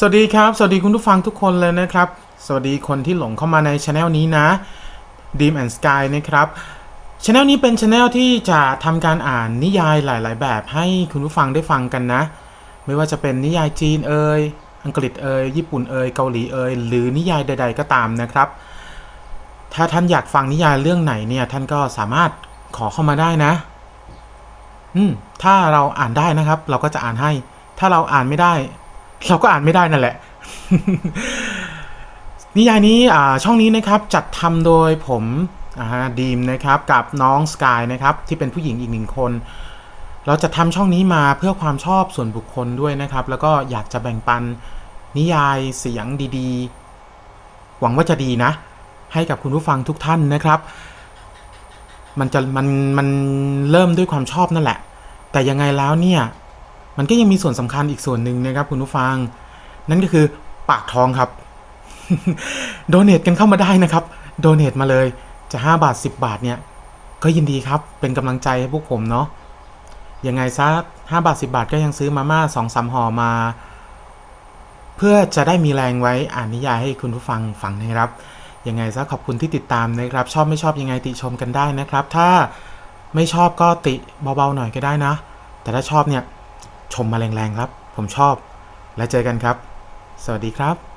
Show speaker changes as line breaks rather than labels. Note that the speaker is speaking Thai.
สวัสดีครับ สวัสดีคุณผู้ฟังทุกคนเลยนะครับ สวัสดีคนที่หลงเข้ามาในช anel นี้นะ Dream and Sky นะครับช anel นี้เป็นช anel ที่จะทำการอ่านนิยายหลาย ๆ แบบให้คุณผู้ฟังได้ฟังกันนะ ไม่ว่าจะเป็นนิยายจีนเอ่ยอังกฤษเอ่ยญี่ปุ่นเอ่ยเกาหลีเอ่ยหรือนิยายใด ๆ ก็ตามนะครับ ถ้าท่านอยากฟังนิยายเรื่องไหนเนี่ยท่านก็สามารถขอเข้ามาได้นะอืมถ้าเราอ่านได้นะครับ เราก็จะอ่านให้ ถ้าเราอ่านไม่ได้ เราก็อ่านไม่ได้นั่นแหละ นิยายนี้ช่องนี้นะครับจัดทำโดยผมดีมนะครับกับน้องสกายนะครับที่เป็นผู้หญิงอีกหนึ่งคน เราจะทำช่องนี้มาเพื่อความชอบส่วนบุคคลด้วยนะครับ แล้วก็อยากจะแบ่งปันนิยายเสียงดีๆ หวังว่าจะดีนะ ให้กับคุณผู้ฟังทุกท่านนะครับ มันจะมันมันเริ่มด้วยความชอบนั่นแหละ แต่ยังไงแล้วเนี่ย มันก็ยังมีส่วนสำคัญอีกส่วนหนึ่งนะครับคุณผู้ฟัง นั่นก็คือปากท้องครับ โดเน a กันเข้ามาได้นะครับ โดเน a มาเลยจะ 5 บาท 10 บาทเนี่ย ก็ยินดีครับเป็นกำลังใจให้พวกผมเนาะยังไงซะ5บาท 10 บาทก็ยังซื้อมาม่าสองสามห่อมา เพื่อจะได้มีแรงไว้อ่านนิยายให้คุณผู้ฟังฟังนะครับยังไงซะขอบคุณที่ติดตามนะครับ ชอบไม่ชอบยังไงติชมกันได้นะครับ ถ้าไม่ชอบก็ติเบาๆหน่อยก็ได้นะ แต่ถ้าชอบเนี่ย ชมมาแรงๆครับ ผมชอบ และเจอกันครับ สวัสดีครับ